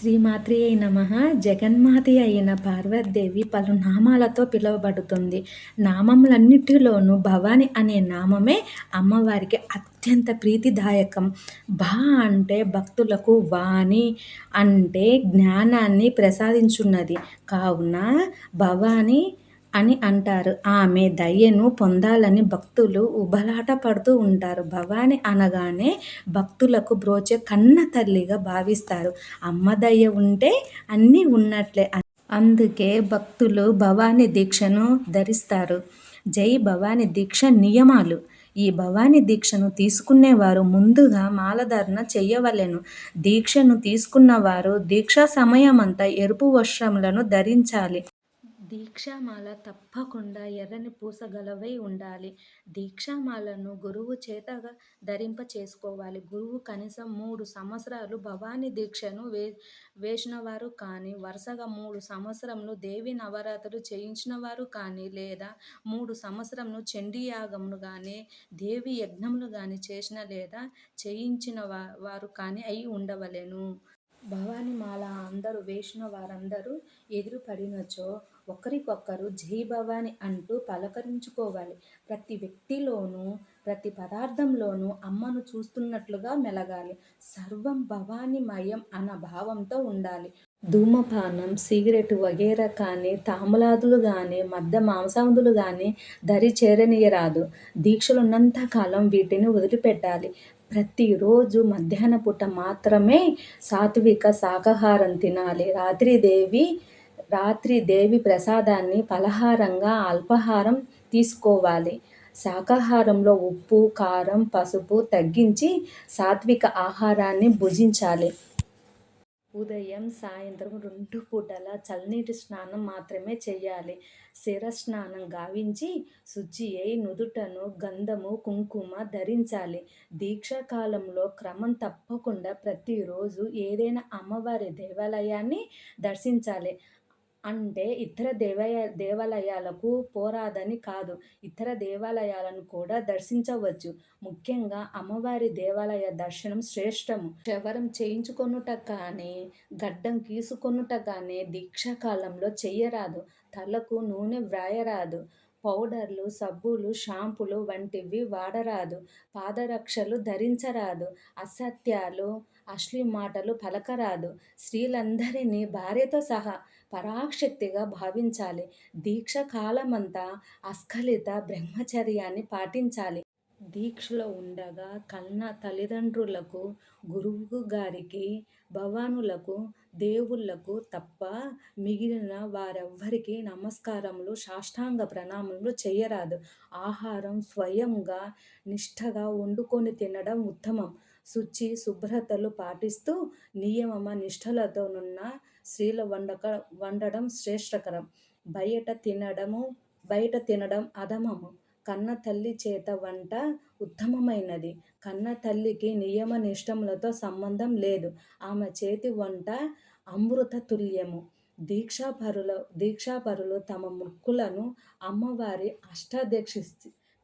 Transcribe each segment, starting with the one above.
శ్రీమాత్రి అయిన మహా జగన్మాతి అయిన పార్వతీదేవి పలు నామాలతో పిలువబడుతుంది. నామములన్నిటిలోనూ భవాని అనే నామమే అమ్మవారికి అత్యంత ప్రీతిదాయకం. భా అంటే భక్తులకు వాణి అంటే జ్ఞానాన్ని ప్రసాదించున్నది. కావున భవాని అని అంటారు. ఆమె దయ్యను పొందాలని భక్తులు ఉబలాట పడుతూ ఉంటారు. భవాని అనగానే భక్తులకు బ్రోచే కన్న తల్లిగా భావిస్తారు. అమ్మ దయ్య ఉంటే అన్నీ ఉన్నట్లే అందుకే భక్తులు భవాని దీక్షను ధరిస్తారు. జై భవాని దీక్ష నియమాలు. ఈ భవాని దీక్షను తీసుకునేవారు ముందుగా మాలధారణ చేయవలెను దీక్షను తీసుకున్నవారు దీక్షా సమయమంతా ఎరుపు వస్త్రములను ధరించాలి. దీక్షామాల తప్పకుండా ఎర్రని పూసగలవై ఉండాలి. దీక్షామాలను గురువు చేత ధరింప చేసుకోవాలి గురువు కనీసం మూడు సంవత్సరాలు భవానీ దీక్షను వే వేసినవారు కానీ వరుసగా మూడు సంవత్సరంలో దేవి నవరాత్రులు చేయించినవారు కానీ లేదా మూడు సంవత్సరంలో చండీ యాగమును కానీ దేవి యజ్ఞములు కానీ చేసిన లేదా చేయించిన వారు కానీ అయి ఉండవలెను. భవాని మాల అందరూ వేసిన వారందరూ ఎదురుపడినచో ఒకరికొకరు జై భవాని అంటూ పలకరించుకోవాలి. ప్రతి వ్యక్తిలోనూ ప్రతి పదార్థంలోనూ అమ్మను చూస్తున్నట్లుగా మెలగాలి. సర్వం భవానిమయం అన్న భావంతో ఉండాలి. ధూమపానం సిగరెట్ వగేరా కానీ తాములాదులు కానీ మద్య మాంసాదులు కానీ దరి చేరనీయరాదు. దీక్షలున్నంత కాలం వీటిని వదిలిపెట్టాలి. ప్రతిరోజు మధ్యాహ్న పూట మాత్రమే సాత్విక శాకాహారం తినాలి. రాత్రిదేవి రాత్రి దేవి ప్రసాదాన్ని ఫలహారంగా అల్పాహారం తీసుకోవాలి. శాకాహారంలో ఉప్పు కారం పసుపు తగ్గించి సాత్విక ఆహారాన్ని భుజించాలి. ఉదయం సాయంత్రం రెండు పూటల చల్లనీటి స్నానం మాత్రమే చేయాలి శిరస్నానం గావించి శుచి అయి నుదుటను గంధము కుంకుమ ధరించాలి. దీక్షాకాలంలో క్రమం తప్పకుండా ప్రతిరోజు ఏదైనా అమ్మవారి దేవాలయాన్ని దర్శించాలి. అంటే ఇతర దేవయ దేవాలయాలకు పోరాదని కాదు. ఇతర దేవాలయాలను కూడా దర్శించవచ్చు. ముఖ్యంగా అమ్మవారి దేవాలయ దర్శనం శ్రేష్టము. క్షవరం చేయించుకొనుట కానీ గడ్డం గీసుకొనుట కానీ దీక్షాకాలంలో చెయ్యరాదు. తలకు నూనె వ్రాయరాదు. పౌడర్లు సబ్బులు షాంపులు వంటివి వాడరాదు. పాదరక్షలు ధరించరాదు. అసత్యాలు అశ్లీ మాటలు పలకరాదు. స్త్రీలందరినీ భార్యతో సహా పరాశక్తిగా భావించాలి. దీక్ష కాలమంతా అస్ఖలిత బ్రహ్మచర్యాన్ని పాటించాలి. దీక్షలో ఉండగా కన్న తల్లిదండ్రులకు గురువు గారికి భవానులకు దేవుళ్ళకు తప్ప మిగిలిన వారెవ్వరికి నమస్కారములు సాష్టాంగ ప్రణామములు చేయరాదు. ఆహారం స్వయంగా నిష్ఠగా వండుకొని తినడం ఉత్తమం. శుచి శుభ్రతలు పాటిస్తూ నియమ నిష్ఠలతోనున్న స్త్రీల వండక వండడం శ్రేష్టకరం. బయట తినడము బయట తినడం అధమము. కన్న తల్లి చేత వంట ఉత్తమమైనది. కన్న తల్లికి నియమ నిష్టములతో సంబంధం లేదు. ఆమె చేతి వంట అమృత తుల్యము. దీక్షాపరుల దీక్షాపరులు తమ ముక్కులను అమ్మవారి అష్టాధ్యక్ష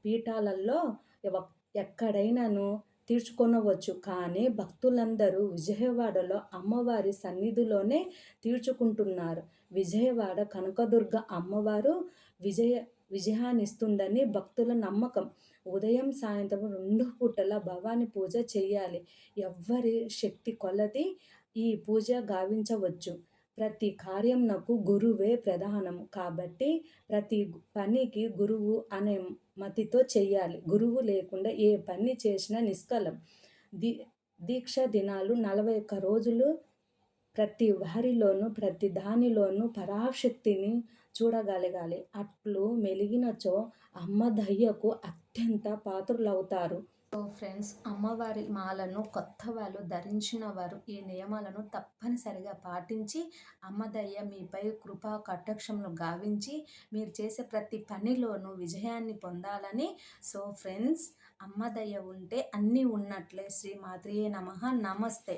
పీఠాలలో ఎక్కడైనాను తీర్చుకొనవచ్చు. కానీ భక్తులందరూ విజయవాడలో అమ్మవారి సన్నిధిలోనే తీర్చుకుంటున్నారు. విజయవాడ కనకదుర్గ అమ్మవారు విజయ విజయాన్నిస్తుందని భక్తుల నమ్మకం. ఉదయం సాయంత్రం రెండు పూటల భవాని పూజ చేయాలి. ఎవ్వరి శక్తి కొలది ఈ పూజ గావించవచ్చు. ప్రతి కార్యంనకు గురువే ప్రధానం కాబట్టి ప్రతి పనికి గురువు అనే మతితో చెయ్యాలి. గురువు లేకుండా ఏ పని చేసినా నిష్కలం. దీ దీక్ష దినాలు నలభై ఒక్క రోజులు ప్రతి వారిలోనూ ప్రతి దానిలోనూ పరాశక్తిని చూడగలగాలి. అట్లు మెలిగినచో అమ్మ దయ్యకు అత్యంత పాత్రులవుతారు. సో ఫ్రెండ్స్ అమ్మవారి మాలను కొత్త వాళ్ళు ధరించిన వారు ఈ నియమాలను తప్పనిసరిగా పాటించి అమ్మదయ్య మీపై కృపా కటాక్షములు గావించి మీరు చేసే ప్రతి పనిలోనూ విజయాన్ని పొందాలని. సో ఫ్రెండ్స్ అమ్మదయ్య ఉంటే అన్నీ ఉన్నట్లే. శ్రీ మాత్రియే నమ. నమస్తే.